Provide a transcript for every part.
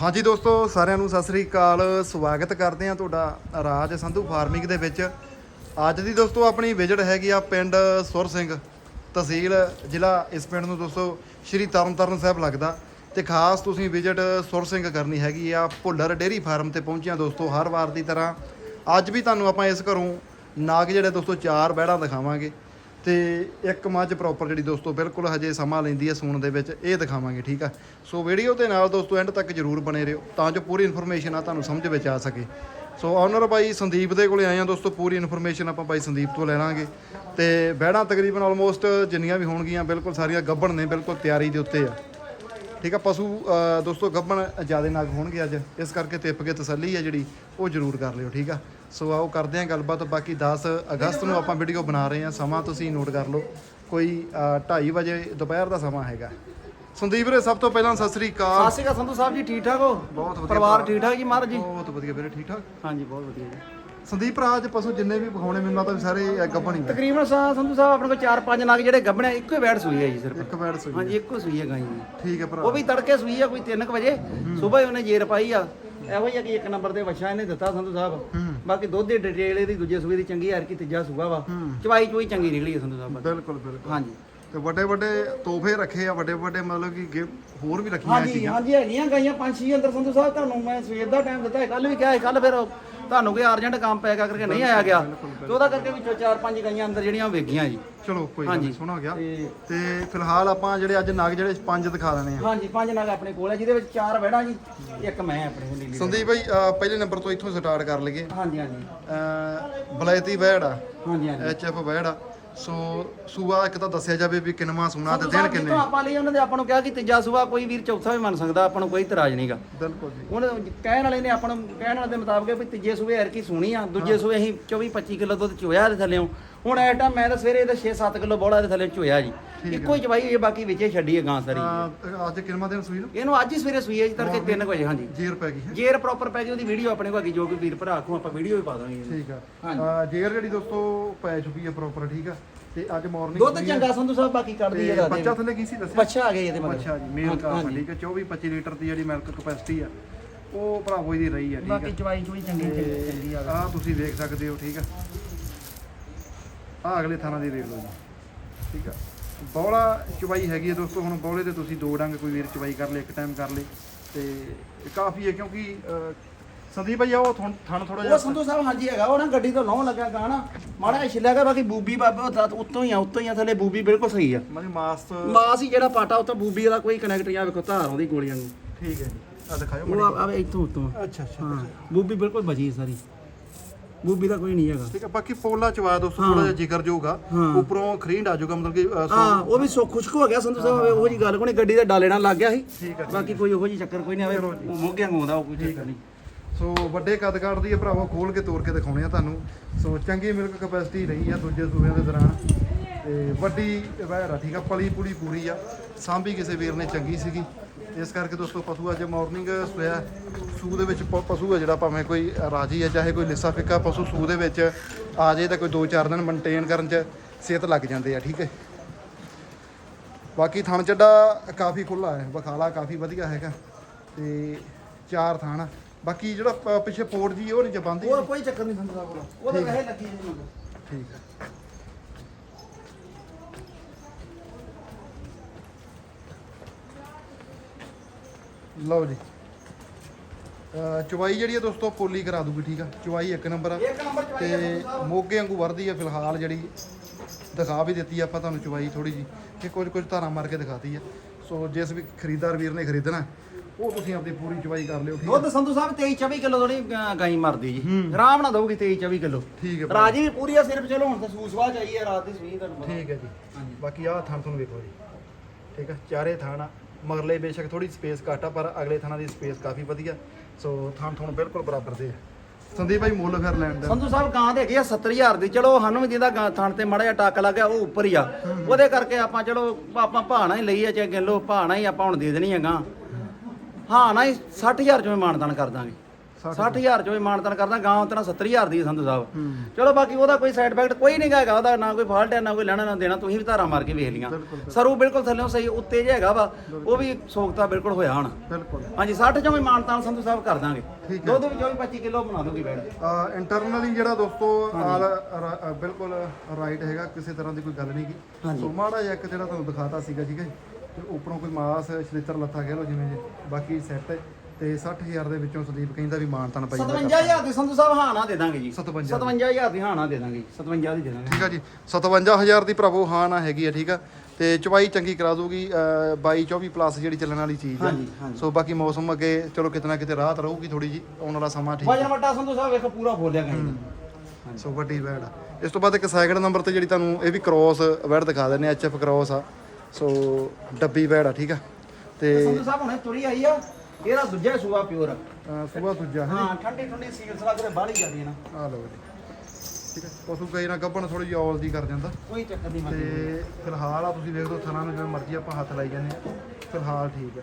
ਹਾਂਜੀ ਦੋਸਤੋ, ਸਾਰਿਆਂ ਨੂੰ ਸਤਿ ਸ੍ਰੀ ਅਕਾਲ। ਸਵਾਗਤ ਕਰਦੇ ਹਾਂ ਤੁਹਾਡਾ ਰਾਜ ਸੰਧੂ ਫਾਰਮਿੰਗ ਦੇ ਵਿੱਚ। ਅੱਜ ਦੀ ਦੋਸਤੋ, ਆਪਣੀ ਵਿਜ਼ਿਟ ਹੈਗੀ ਆ ਪਿੰਡ ਸੁਰ ਸਿੰਘ ਤਹਿਸੀਲ, ਜ਼ਿਲ੍ਹਾ ਇਸ ਪਿੰਡ ਨੂੰ ਦੋਸਤੋ, ਸ਼੍ਰੀ ਤਰਨਤਾਰਨ ਸਾਹਿਬ ਲੱਗਦਾ। ਤੇ ਖਾਸ ਤੁਸੀਂ ਵਿਜ਼ਿਟ ਸੁਰ ਸਿੰਘ ਕਰਨੀ ਹੈਗੀ ਆ, ਭੁੱਲਰ ਡੇਰੀ ਫਾਰਮ ਤੇ ਪਹੁੰਚਿਆ ਦੋਸਤੋ, ਹਰ ਵਾਰ ਦੀ ਤਰ੍ਹਾਂ। ਅੱਜ ਵੀ ਤੁਹਾਨੂੰ ਆਪਾਂ ਇਸ ਘਰੋਂ ਨਾਗ ਜਿਹੜੇ ਦੋਸਤੋ, ਚਾਰ ਬੈੜਾਂ ਦਿਖਾਵਾਂਗੇ। ਤੇ ਇੱਕ ਮੱਝ ਪ੍ਰੋਪਰ ਜਿਹੜੀ ਦੋਸਤੋ ਬਿਲਕੁਲ ਹਜੇ ਸਮਾਂ ਲੈਂਦੀ ਹੈ ਸੂਣ ਦੇ ਵਿੱਚ, ਇਹ ਦਿਖਾਵਾਂਗੇ, ਠੀਕ ਆ? ਸੋ ਵੀਡੀਓ ਦੇ ਨਾਲ ਦੋਸਤੋ ਐਂਡ ਤੱਕ ਜਰੂਰ ਬਣੇ ਰਹੋ, ਤਾਂ ਜੋ ਪੂਰੀ ਇਨਫੋਰਮੇਸ਼ਨ ਆ ਤੁਹਾਨੂੰ ਸਮਝ ਵਿੱਚ ਆ ਸਕੇ। ਸੋ ਆਨਰ ਬਾਈ ਸੰਦੀਪ ਦੇ ਕੋਲੇ ਆਏ ਆ ਦੋਸਤੋ, ਪੂਰੀ ਇਨਫੋਰਮੇਸ਼ਨ ਆਪਾਂ ਬਾਈ ਸੰਦੀਪ ਤੋਂ ਲੈ ਲਾਂਗੇ। ਤੇ ਬਹਿਣਾ ਤਕਰੀਬਨ ਆਲਮੋਸਟ ਜਿੰਨੀਆਂ ਵੀ ਹੋਣਗੀਆਂ, ਬਿਲਕੁਲ ਸਾਰੀਆਂ ਗੱਭਣ ਨੇ ਬਿਲਕੁਲ ਤਿਆਰੀ ਦੇ ਉੱਤੇ ਆ। ਠੀਕ ਆ, ਪਸ਼ੂ ਦੋਸਤੋ ਗੱਭਣ ਜ਼ਿਆਦਾ ਨਾਗ ਹੋਣਗੇ ਅੱਜ, ਇਸ ਕਰਕੇ ਤਿੱਪ ਕੇ ਤਸੱਲੀ ਆ ਜਿਹੜੀ, ਉਹ ਜ਼ਰੂਰ ਕਰ ਲਿਓ, ਠੀਕ ਆ? ਸੋ ਆਓ ਕਰਦੇ ਆਂ ਗੱਲਬਾਤ। ਬਾਕੀ 10 ਅਗਸਤ ਨੂੰ ਆਪਾਂ ਵੀਡੀਓ ਬਣਾ ਰਹੇ ਹਾਂ। ਸਮਾਂ ਤੁਸੀਂ ਨੋਟ ਕਰ ਲਓ। ਕੋਈ 2:30 ਵਜੇ ਦੁਪਹਿਰ ਦਾ ਸਮਾਂ ਹੈਗਾ। ਸੰਦੀਪ ਵੀਰੇ ਸਭ ਤੋਂ ਪਹਿਲਾਂ ਸਤਿ ਸ੍ਰੀ ਅਕਾਲ। ਸਤਿ ਸ਼੍ਰੀ ਅਕਾਲ ਸੰਧੂ ਸਾਹਿਬ ਜੀ ਠੀਕ ਠਾਕ ਹੋ? ਬਹੁਤ ਵਧੀਆ। ਪਰਿਵਾਰ ਭਰਾ। ਠੀਕ ਠਾਕ ਜੀ ਮਹਾਰਾਜ ਜੀ? ਬਹੁਤ ਵਧੀਆ ਵੀਰੇ ਠੀਕ ਠਾਕ? ਹਾਂਜੀ ਬਹੁਤ ਵਧੀਆ ਜੀ। ਸੰਦੀਪ ਰਾਜ ਪਸ਼ੂ ਜਿੰਨੇ ਵੀ ਵਿਖਾਉਣੇ ਮੈਨੂੰ ਵੀ ਸਾਰੇ ਗੱਭਣ ਹੀ ਨੇ ਤਕਰੀਬਨ ਸਾ- ਸੰਧੂ ਸਾਹਿਬ ਆਪਣੇ ਕੋਲ ਚਾਰ ਪੰਜ ਨਗ ਜਿਹੜੇ ਗੱਭਣੇ ਇੱਕੋ ਹੀ ਬੈਠ ਸੂਈ ਹੈ ਜੀ ਸਿਰਫ। ਇੱਕ ਬੈਡ ਸੋਈ ਹਾਂਜੀ ਇੱਕੋ ਸੂਈ ਹੈ ਗਾਂ ਜੀ। ਠੀਕ ਹੈ ਭਰਾ। ਉਹ ਵੀ ਤੜਕੇ ਸੂਈ ਹੈ ਕੋਈ 3 ਵਜੇ। ਸਵੇਰ ਉਹਨੇ ਜੇਰ ਪਾਈ ਆ। ਇਹੋ ਹੀ ਆ ਕਿ ਇੱਕ ਨੰਬਰ ਦੇ ਵਛਾ ਇਹਨੇ ਦਿੱਤਾ ਸੰਧੂ ਸਾਹਿਬ। ਬਾਕੀ ਦੁੱਧ ਦੀ ਡਿਟੇਲ ਇਹਦੀ ਦੂਜੇ ਸੂਏ ਦੀ ਚੰਗੀ ਯਾਰ ਕੀ ਤੀਜਾ ਸੂਆ ਵਾ। ਚਵਾਈ ਚੋਈ ਚੰਗੀ ਨਿਕਲੀ ਹੈ ਸੰਧੂ ਸਾਹਿਬ ਬਿਲਕੁਲ ਬਿਲਕੁਲ। ਹਾਂਜੀ। ਤੇ ਵੱਡੇ ਵੱਡੇ ਤੋਹਫੇ ਰੱਖੇ ਆ ਵੱਡੇ ਵੱਡੇ ਮਤਲਬ ਕਿ ਗਿਫਟ ਹੋਰ ਵੀ ਰੱਖੀਆਂ ਹਾਂਜੀ ਚੀਜ਼ਾਂ। ਹਾਂਜੀ ਹੈਗੀਆਂ ਗਾਈਆਂ ਪੰਜ ਛੇ ਅੰਦਰ ਸੰਧੂ ਸਾਹਿਬ ਤੁਹਾਨੂੰ ਮੈਂ ਸਵੇਰ ਦਾ ਟਾਈਮ ਦਿੱਤਾ ਕੱਲ ਵੀ ਕਿਹਾ ਕੱਲ ਫਿਰ ਤੁਹਾਨੂੰ ਕੋਈ ਅਰਜੈਂਟ ਕੰਮ ਪੈ ਗਿਆ ਕਰਕੇ ਨਹੀਂ ਆਇਆ ਗਿਆ ਤੇ ਉਹਦਾ ਕਰਕੇ ਵਿੱਚੋਂ ਚਾਰ ਪੰਜ ਗਾਈਆਂ ਅੰਦਰ ਜਿਹੜੀਆਂ ਵੇਗੀਆਂ ਜੀ। ਚਲੋ ਕੋਈ ਗੱਲ ਨਹੀਂ। ਸੋਹਣਾ ਗਿਆ। ਤੇ ਫਿਲਹਾਲ ਆਪਾਂ ਜਿਹੜੇ ਅੱਜ ਨਗ ਜਿਹੜੇ ਪੰਜ ਦਿਖਾ ਦੇਣੇ ਆ। ਹਾਂਜੀ ਪੰਜ ਨਗ ਆਪਣੇ ਕੋਲ ਹੈ ਜਿਹਦੇ ਵਿੱਚ ਚਾਰ ਵਹਿੜਾਂ ਜੀ ਇੱਕ ਮੈਂ ਆਪਣੇ ਨੀਲੀ ਸੰਦੀਪ ਭਾਈ ਪਹਿਲੇ ਨੰਬਰ ਤੋਂ ਇੱਥੋਂ ਸਟਾਰਟ ਕਰ ਲਈਏ। ਹਾਂਜੀ ਹਾਂਜੀ। ਬਲੈਤੀ ਆ। ਹਾਂਜੀ ਹਾਂਜੀ। ਐਚ ਐਫ ਬੈੜ ਆ। ਸੋ ਸੂਆ ਇੱਕ ਤਾਂ ਦੱਸਿਆ ਜਾਵੇ ਵੀ ਕਿੰਨਵਾਂ ਸੂਣਾ ਤੇ ਸਾਹਿਬ ਕਿੰਨੇ। ਆਪਾਂ ਲਈ ਉਹਨਾਂ ਦੇ ਆਪਾਂ ਨੂੰ ਕਿਹਾ ਕਿ ਤੀਜਾ ਸੂਆ ਕੋਈ ਵੀਰ ਚੌਥਾ ਵੀ ਮੰਨ ਸਕਦਾ ਆਪਾਂ ਨੂੰ ਕੋਈ ਇਤਰਾਜ਼ ਨਹੀਂਗਾ। ਬਿਲਕੁਲ ਜੀ। ਹੁਣ ਕਹਿਣ ਵਾਲੇ ਨੇ ਆਪਾਂ ਨੂੰ ਕਹਿਣ ਵਾਲੇ ਦੇ ਮੁਤਾਬਕ ਵੀ ਤੀਜੇ ਸੂਏ ਐਰ ਕੀ ਸੋਹਣੀ ਆ ਦੂਜੇ ਸੂਏ ਅਸੀਂ 24 25 ਕਿਲੋ ਦੁੱਧ ਚੋਇਆ ਇਹਦੇ ਥੱਲੇੋਂ। ਹੁਣ ਐ ਟਾਈਮ ਮੈਂ ਤਾਂ ਸਵੇਰੇ ਇਹਦਾ 6-7 ਕਿਲੋ ਬੋਲਾ ਇਹਦੇ ਥੱਲੇ ਚੋਇਆ ਜੀ। ਇੱਕੋ ਹੀ ਚਵਾਈ ਹੋਈ ਹੈ, ਬਾਕੀ ਵਿੱਚੇ ਛੱਡੀ ਹੈ ਗਾਂ ਸਾਰੀ। ਅਹ ਅੱਜ ਕਿੰਨਵਾਂ ਦਿਨ ਸੂਈ ਨੂੰ? ਇਹਨੂੰ ਅੱਜ ਹੀ ਸਵੇਰੇ ਸੂਈ ਹੈ ਜੀ ਤੜਕੇ 3 ਵਜੇ ਹਾਂਜੀ। ਜੇਰ ਪੈ ਗਈ ਹੈ। ਜੇਰ ਪ੍ਰੋਪਰ ਪੈ ਗਈ ਉਹਦੀ ਵੀਡੀਓ ਆਪਣੇ ਕੋਲ ਹੈਗੀ ਜੋ ਕੋਈ ਵੀਰ ਭਰਾ ਆਖੂ ਆਪਾਂ ਵੀਡੀਓ ਵੀ ਪਾ ਦਾਂਗੇ ਠੀਕ ਆ। ਹਾਂਜੀ। ਅਹ ਜੇਰ ਜਿਹੜੀ ਦੋਸਤੋ ਪੈ ਚੁੱਕੀ ਹੈ ਪ੍ਰੋਪਰ ਠੀਕ ਆ। ਤੇ ਅੱਜ ਮਾਰਨਿੰਗ ਦੁੱਧ ਚੰਗਾ ਸੰਧੂ ਸਾਹਿਬ ਬਾਕੀ ਕੱਢਦੀ ਹੈ ਦੱਸ ਬੱਚਾ ਥੱਲੇ ਕੀ ਸੀ ਦੱਸਿਆ? ਬੱਚਾ ਆ ਗਿਆ ਇਹਦੇ ਮਗਰ। ਅੱਛਾ ਜੀ ਮੇਲ ਕਾਫ ਠੀਕ ਹੈ 24 25 ਲੀਟਰ ਦੀ ਜਿਹੜੀ ਮਿਲਕ ਕਪੈਸਿਟੀ ਆ ਉਹ ਭਰਾਵੋ ਦੀ ਰਹੀ ਆ ਠੀਕ ਬਾਕੀ ਆ ਚਵਾਈ ਚੋਈ ਚੰਗੀ ਚੰਗੀ ਆ। ਆ ਤੁਸੀਂ ਦੇਖ ਸਕਦੇ ਹੋ ਠੀਕ ਆ। ਆ ਅਗਲੇ ਥਾਣਾ ਦੀ ਦੇਖ ਲਓ ਜੀ ਠੀਕ ਆ। ਬੌਲਾ ਚਵਾਈ ਹੈਗੀ ਹੈ ਦੋਸਤੋ ਹੁਣ ਬੌਲੇ ਤੇ ਤੁਸੀਂ ਦੋ ਡੰਗ ਕੋਈ ਵੀਰ ਚਵਾਈ ਕਰ ਲੇ ਇੱਕ ਟਾਈਮ ਕਰ ਲੇ ਤੇ ਕਾਫੀ ਹੈ ਕਿਉਂਕਿ ਅਹ, ਸੰਦੀਪ ਭਾਈ ਆ ਉਹ ਥਣ ਥਣ ਥੋੜਾ ਉਹ ਜਿਹਾ ਸਾਹਿਬ ਹਾਂਜੀ ਹੈਗਾ ਉਹ ਨਾ ਗੱਡੀ ਤੋਂ ਲਾਉਣ ਲੱਗਾ ਗਾਣਾ ਮਾੜਾ ਜਿਹਾ ਛਿੱਲਿਆ ਗਿਆ ਬਾਕੀ ਬੂਬੀ ਬਾਬਾ ਉਹ ਤਾਂ ਉੱਤੋਂ ਹੀ ਆ ਉੱਤੋਂ ਹੀ ਆ ਥੱਲੇ ਬੂਬੀ ਬਿਲਕੁਲ ਸਹੀ ਆ। ਮਨੀ ਮਾਸ ਮਾਸ ਹੀ ਜਿਹੜਾ ਪਾਟਾ ਉੱਤੋਂ ਬੂਬੀ ਵਾਲਾ ਕੋਈ ਕਨੈਕਟ ਜਾਂ ਵੇਖੋ ਧਾਰ ਆਉਂਦੀ ਗੋਲੀਆਂ ਨੂੰ। ਠੀਕ ਹੈ ਜੀ ਆ ਦਿਖਾਓ ਉਹ ਆ- ਇੱਥੋਂ ਉੱਤੋਂ ਅੱਛਾ ਅੱਛਾ ਹਾਂ ਬੂਬੀ ਬਿਲਕੁਲ ਬਚੀ ਸਾਰੀ। ਬੂਬੀ ਦਾ ਕੋਈ ਨਹੀਂ ਹੈਗਾ। ਠੀਕ ਹੈ ਬਾਕੀ ਪੋਲਾ ਚਵਾ ਦੋਸਤੋ ਥੋੜਾ ਜਿਹਾ ਜਿਗਰ ਜਾਊਗਾ ਹਾਂ। ਉੱਪਰੋਂ ਖਰੀਂਡ ਆ ਜਾਊਗਾ ਮਤਲਬ ਕਿ ਸੋ- ਹਾਂ ਉਹ ਵੀ ਸੋ ਖੁਸ਼ਕ ਹੋ ਗਿਆ ਸੰਧੂ ਸਾਹਿਬ ਉਹੋ ਜੀ ਗੱਲ ਕੋਈ ਨਹੀਂ ਗੱਡੀ ਦਾ ਡਾਲੇ ਨਾਲ ਲੱਗ ਗਿਆ ਸੀ। ਠੀਕ ਹੈ ਬਾਕੀ ਕੋਈ ਉਹੋ ਜੀ ਚੱਕਰ ਕੋਈ ਨਹੀਂ ਆਵੇ ਮੋਗਿਆਂ ਨੂੰ ਆਉਂਦਾ ਉਹ ਕੋਈ ਚੱਕਰ ਨਹੀਂ। ਸੋ ਵੱਡੇ ਕੱਦ ਕਾਟਦੀ ਹੈ ਭਰਾਵਾ ਖੋਲ ਕੇ ਤੋੜ ਕੇ ਦਿਖਾਉਣੇ ਆ ਤੁਹਾਨੂੰ। ਸੋ ਚੰਗੀ ਮਿਲਕ ਕਪੈਸਿਟੀ ਰਹੀ ਆ ਦੂਜੇ ਸੂਬਿਆਂ ਦੇ ਦੌਰਾਨ। ਤੇ ਵੱਡੀ ਵਹਿਰ ਆ ਠੀਕ ਆ ਪਲੀ ਪੁਲੀ ਪੂਰੀ ਆ। ਸਾਂਭੀ ਕਿਸੇ ਵੀਰ ਨੇ ਚੰਗੀ ਸੀਗੀ। ਇਸ ਕਰਕੇ ਦੋਸਤੋ ਪਸ਼ੂ ਅੱਜ ਮਾਰਨਿੰਗ ਸੋਇਆ ਸੂ ਦੇ ਵਿੱਚ ਪ- ਪਸ਼ੂ ਆ ਜਿਹੜਾ ਭਾਵੇਂ ਕੋਈ ਰਾਜੀ ਆ ਚਾਹੇ ਕੋਈ ਲਿੱਸਾ ਫਿੱਕਾ ਪਸ਼ੂ ਸੂ ਦੇ ਵਿੱਚ ਆ ਜੇ ਤਾਂ ਕੋਈ 2-4 ਦਿਨ ਮੇਨਟੇਨ ਕਰਨ ਚ ਸਿਹਤ ਲੱਗ ਜਾਂਦੇ ਆ ਠੀਕ ਹੈ। ਬਾਕੀ ਥਣ ਚੱਡਾ ਕਾਫੀ ਖੁੱਲਾ ਹੈ ਬਖਾਲਾ ਕਾਫੀ ਵਧੀਆ ਹੈਗਾ ਤੇ ਚਾਰ ਥਣ ਬਾਕੀ ਜਿਹੜਾ ਪ- ਪਿੱਛੇ ਪੋੜ ਜੀ ਉਹ ਨਹੀਂ ਜਪਾਂਦੀ ਉਹ ਕੋਈ ਚੱਕਰ ਨਹੀਂ ਸਾਹਿਬ ਕੋਲ। ਉਹ ਤਾਂ ਵੈਸੇ ਲੱਗੀ ਜੀ ਠੀਕ ਹੈ। ਲਓ ਜੀ। ਚੁਵਾਈ ਜਿਹੜੀ ਹੈ ਦੋਸਤੋ ਪੋਲੀ ਕਰਾ ਦੂਗੀ ਠੀਕ ਆ? ਚੁਵਾਈ ਇੱਕ ਨੰਬਰ ਆ। ਆ ਤੇ ਮੋਗੇ ਵਾਂਗੂ ਵਰਦੀ ਆ ਫਿਲਹਾਲ ਜਿਹੜੀ ਦਿਖਾ ਵੀ ਦਿੱਤੀ ਆ ਆਪਾਂ ਤੁਹਾਨੂੰ ਚੁਵਾਈ ਥੋੜੀ ਜੀ ਕਿ ਕੁਝ ਕੁਝ ਧਾਰਾਂ ਮਾਰ ਕੇ ਦਿਖਾਤੀ ਆ। ਸੋ ਜਿਸ ਵੀ ਖਰੀਦਦਾਰ ਵੀਰ ਨੇ ਖਰੀਦਣਾ ਉਹ ਤੁਸੀਂ ਆਪਣੀ ਪੂਰੀ ਚੁਵਾਈ ਕਰ ਲਿਓ ਠੀਕ ਆ? ਦੁੱਧ ਸੰਧੂ ਸਾਹਿਬ 23 24 ਕਿਲੋ ਥੋੜੀ ਗਾਈ ਮਰਦੀ ਜੀ। ਆਰਾਮ ਨਾਲ ਦਊਗੀ 23 24 ਕਿਲੋ। ਠੀਕ ਹੈ ਭਾਈ। ਰਾਜੀ ਵੀ ਪੂਰੀ ਆ ਸਿਰਫ ਚਲੋ ਹੁਣ ਤਾਂ ਸੂਸਵਾ ਚਾਹੀਏ ਰਾਤ ਦੀ ਸੂਈ ਤੁਹਾਨੂੰ ਠੀਕ ਹੈ ਜੀ। ਬਾਕੀ ਆਹ ਥਣ ਤੁਹਾਨੂੰ ਵੇਖੋ ਜੀ। ਠੀਕ ਆ ਚਾਰੇ ਆ। ਮਗਰਲੇ ਬੇਸ਼ੱਕ ਥੋੜੀ ਸਪੇਸ ਘੱਟ ਆ, ਪਰ ਅਗਲੇ ਥਣਾਂ ਦੀ ਸਪੇਸ ਕਾਫੀ ਵਧੀਆ। ਸੋ ਥਣ ਥਣ ਬਿਲਕੁਲ ਬਰਾਬਰ ਦੇ ਆ। ਸੰਦੀਪ ਭਾਈ, ਮੁੱਲ ਫਿਰ ਲੈਣ ਦਾ। ਸੰਧੂ ਸਾਹਿਬ, ਗਾਂ ਦੇ ਹੈਗੀ ਆ 70000 ਦੀ। ਚਲੋ, ਸਾਨੂੰ ਵੀ ਜਿਹਦਾ ਗਾਂ ਥਣ ਤੇ ਮਾੜਾ ਜਿਹਾ ਟੱਕ ਲੱਗ ਗਿਆ, ਉਹ ਉੱਪਰ ਹੀ ਆ। ਉਹਦੇ ਕਰਕੇ ਆਪਾਂ ਚਲੋ, ਆਪਾਂ ਭਾਣਾ ਹੀ ਲਈ ਆ ਚਾਹੇ ਕਿਲੋ ਭਾਣਾ ਹੀ ਆਪਾਂ ਹੁਣ ਦੇ ਦੇਣੀ ਆ ਗਾਂ। ਹਾਂ, ਨਾ ਹੀ 60000 ਚੋਂ ਮਾਨਦਾਨ ਕਰ ਦਾਂਗੇ। 60000 ਚੋਂ ਵੀ ਮਾਨਤਨ ਕਰਦਾ ਗਾਂ ਉਤਨਾ 70000 ਦੀ ਹੈ ਸੰਧੂ ਸਾਹਿਬ। ਹੂੰ। ਚਲੋ ਬਾਕੀ ਉਹਦਾ ਕੋਈ ਸਾਈਡ ਇਫੈਕਟ ਕੋਈ ਨਹੀਂ ਹੈਗਾ ਉਹਦਾ ਨਾ ਕੋਈ ਫਾਲਟ ਹੈ ਨਾ ਕੋਈ ਲੈਣਾ ਨਾ ਦੇਣਾ ਤੁਸੀਂ ਵੀ ਧਾਰਾ ਮਾਰ ਕੇ ਵੇਖ ਲੀਆਂ ਸਰੂ ਬਿਲਕੁਲ। ਥੱਲੇੋਂ ਸਹੀ ਉੱਤੇ ਜਿਹਾ ਹੈਗਾ ਵਾ ਉਹ ਵੀ ਸੋਖਤਾ ਬਿਲਕੁਲ ਹੋਇਆ ਹੁਣ। ਬਿਲਕੁਲ। ਹਾਂਜੀ 60 ਚੋਂ ਵੀ ਮਾਨਤਾਨ ਸੰਧੂ ਸਾਹਿਬ ਕਰ ਦਾਂਗੇ। ਹੈ। ਦੁੱਧ ਵੀ 24 25 ਕਿਲੋ ਬਣਾ ਦੂਗੀ ਬੈੜ ਇੰਟਰਨਲੀ ਜਿਹੜਾ ਦੋਸਤੋ ਆਲ ਬਿਲਕੁਲ ਰਾਈਟ ਹੈਗਾ ਕਿਸੇ ਤਰ੍ਹਾਂ ਦੀ ਕੋਈ ਗੱਲ ਨਹੀਂ ਹਾਂਜੀ। ਸੋ ਮਾੜਾ ਜਿਹਾ ਇੱਕ ਜਿਹੜਾ ਤੁਹਾਨੂੰ ਦਿਖਾਤਾ ਸੀਗਾ ਠੀਕ ਹੈ ਜੀ। ਉੱਪਰੋਂ ਕੋਈ ਮਾਸ ਛਲਿੱਤਰ ਲੱਥਾ ਕਹਿ ਲਓ ਜਿਵੇਂ ਜੀ ਬਾਕੀ ਸੈੱਟ ਤੇ 60000 ਦੇ ਵਿੱਚੋਂ ਸੰਦੀਪ ਕਹਿੰਦਾ ਵੀ ਮਾਨਤਨ ਪਈ ਜਾਂਦਾ 57000 ਦੀ ਸੰਧੂ ਸਾਹਿਬ ਹਾਂ ਨਾ ਦੇ ਦਾਂਗੇ ਜੀ। 57 57000 ਦੀ ਹਾਂ ਨਾ ਦੇ ਦਾਂਗੇ 57 ਦੀ ਦੇ ਦਾਂਗੇ। ਠੀਕ ਆ ਜੀ। 57000 ਦੀ ਭਰਾਵੋ ਹਾਂ ਨਾ ਹੈਗੀ ਆ ਠੀਕ ਆ। ਤੇ ਚਵਾਈ ਚੰਗੀ ਕਰਾ ਦੂਗੀ 22 24 ਪਲੱਸ ਜਿਹੜੀ ਚੱਲਣ ਵਾਲੀ ਚੀਜ਼ ਆ। ਸੋ ਬਾਕੀ ਮੌਸਮ ਅੱਗੇ ਚਲੋ ਕਿਤੇ ਨਾ ਕਿਤੇ ਰਾਹਤ ਰਹੂਗੀ ਥੋੜੀ ਜੀ ਆਉਣ ਵਾਲਾ ਸਮਾਂ ਠੀਕ ਵਜਨ ਵੱਟਾ ਸੰਧੂ ਸਾਹਿਬ ਵੇਖੋ ਪੂਰਾ ਬੋਲਿਆ ਗਈ ਸੋ ਵੱਡੀ ਵੈੜ ਇਸ ਤੋਂ ਬਾਅਦ ਇੱਕ ਸੈਕਿੰਡ ਨੰਬਰ ਤੇ ਜਿਹੜੀ ਤੁਹਾਨੂੰ ਇਹ ਵੀ ਕ੍ਰੋਸ ਵੈੜ ਦਿਖਾ ਦਿੰਨੇ ਐਚਐਫ ਕ੍ਰੋਸ ਆ। ਸੋ ਡੱਬੀ ਵੈੜ ਆ ਠੀਕ ਆ। ਤੇ ਸੰਧੂ ਸਾਹਿਬ ਹੁਣੇ ਤੁਰੀ ਆਈ ਆ। ਇਹਦਾ ਦੂਜਾ ਸੂਆ ਪਿਓਰ ਸੁਬਾ ਦੂਜਾ ਹੈ ਹਾਂ ਠੰਡੀ ਠੰਡੀ ਸੀਲਸ ਲੱਗ ਰਹੇ ਬਾਹਲੀ ਜਾਂਦੀ ਹੈ ਨਾ। ਆ ਲਓ ਜੀ। ਠੀਕ ਆ। ਪਸ਼ੂ ਕਈ ਨਾ ਗੱਭਣ ਥੋੜੀ ਜਿਹੀ ਔਲ ਦੀ ਕਰ ਜਾਂਦਾ। ਕੋਈ ਚੱਕਰ ਨਹੀਂ ਮਰਦੀ ਤੇ ਫਿਲਹਾਲ ਆ ਤੁਸੀਂ ਵੇਖ ਲਓ ਥਣਾ ਨੂੰ ਜਿਵੇਂ ਮਰਜ਼ੀ ਆਪਾਂ ਹੱਥ ਲਾਈ ਜਾਂਦੇ ਆ ਫਿਲਹਾਲ ਠੀਕ ਹੈ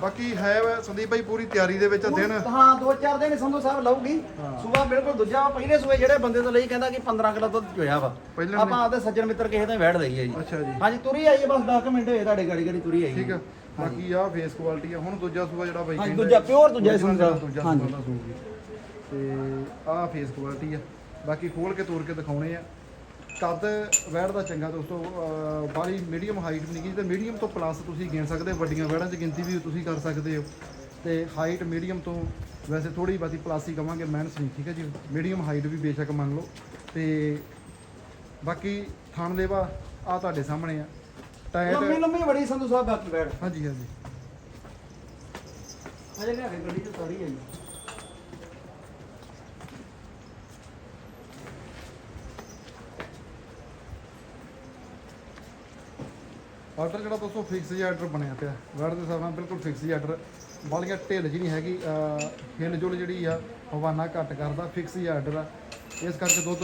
ਬਾਕੀ ਹੈ ਵਾ ਸੰਦੀਪ ਭਾਈ ਪੂਰੀ ਤਿਆਰੀ ਦੇ ਵਿੱਚ ਆ ਦਿਨ। ਹਾਂ ਦੋ ਚਾਰ ਦਿਨ ਸੰਧੂ ਸਾਹਿਬ ਲਊਗੀ। ਹਾਂ। ਸੂਆ ਬਿਲਕੁਲ ਦੂਜਾ। ਪਹਿਲੇ ਸੂਏ ਜਿਹੜੇ ਬੰਦੇ ਤੋਂ ਲਈ ਕਹਿੰਦਾ ਕਿ 15 ਕਿਲੋ ਦੁੱਧ ਚੋਇਆ ਵਾ। ਪਹਿਲੇ ਆਪਾਂ ਆਪਦੇ ਸੱਜਣ ਮਿੱਤਰ ਕਿਸੇ ਤੋਂ ਵੈੜ ਲਈ ਹੈ ਜੀ। ਅੱਛਾ ਜੀ। ਹਾਂਜੀ ਤੁਰੀ ਆਈ ਹੈ ਬਸ 10 ਮਿੰਟ ਹੋਏ ਤੁਹਾਡੇ ਗਾੜੀ ਗਾੜੀ ਤੁਰੀ ਆਈ ਠੀਕ ਆ। ਬਾਕੀ ਆ ਫੇਸ ਕੁਆਲਿਟੀ ਆ। ਹੁਣ ਦੂਜਾ ਸੂਆ ਜਿਹੜਾ ਬਾਈ ਹਾਂਜੀ, ਦੂਜਾ pure ਦੂਜਾ ਹਾਂਜੀ। ਸੂਆ। ਦਾ ਸੂਗੀ ਤੇ ਆ ਫੇਸ ਕੁਆਲਿਟੀ ਆ। ਬਾਕੀ ਖੋਲ ਕੇ ਤੋੜ ਕੇ ਦਿਖਾਉਣੇ ਆ। ਕੱਦ ਵੈੜ ਦਾ ਚੰਗਾ ਦੋਸਤੋ। ਬਾਲੀ ਮੀਡੀਅਮ ਹਾਈਟ ਵੀ ਨਹੀਂ ਗੀ। ਤੇ ਮੀਡੀਅਮ ਤੋਂ ਪਲੱਸ ਤੁਸੀਂ ਗਿਣ ਸਕਦੇ ਵੱਡੀਆਂ ਵੈੜਾਂ 'ਚ ਗਿਣਤੀ ਵੀ ਤੁਸੀਂ ਕਰ ਸਕਦੇ ਹੋ। ਤੇ ਹਾਈਟ ਮੀਡੀਅਮ ਤੋਂ ਵੈਸੇ ਥੋੜੀ ਬਾਤੀ ਪਲੱਸ ਹੀ ਕਵਾਂਗੇ। ਮੈਨਸ ਨਹੀਂ ਠੀਕ ਹੈ ਜੀ? ਮੀਡੀਅਮ ਹਾਈਟ ਵੀ ਬੇਸ਼ੱਕ ਮੰਨ ਲਓ। ਤੇ ਬਾਕੀ ਥਣ ਦੇਵਾ ਆ ਤੁਹਾਡੇ ਸਾਹਮਣੇ ਆ। ਟਾਇਰ ਲੰਮੀ ਬੜੀ ਸੰਧੂ ਸਾਹਿਬ ਬਾਕੀ ਵੈੜ ਹਾਂਜੀ ਹਾਂਜੀ। ਅਜੇ ਲਿਆ ਕੇ ਗੱਡੀ ਚ ਸਾਰੀ ਆਈ। ਆਰਡਰ ਜਿਹੜਾ ਦੋਸਤੋ ਫਿਕਸ ਜਿਹਾ ਆਰਡਰ ਬਣਿਆ ਪਿਆ। ਵਰਡ ਦੇ ਹਿਸਾਬ ਨਾਲ ਬਿਲਕੁਲ ਫਿਕਸ ਜਿਹਾ ਆਰਡਰ ਬਾਲੀਆਂ ਢਿੱਲ ਜੀ ਨਹੀਂ ਹੈਗੀ। ਹਿੱਲ ਜੁਲ ਜਿਹੜੀ ਆ ਹਵਾਨਾ ਘੱਟ ਕਰਦਾ ਫਿਕਸ ਜਿਹਾ ਆਰਡਰ ਆ। ਇਸ ਕਰਕੇ ਦੁੱਧ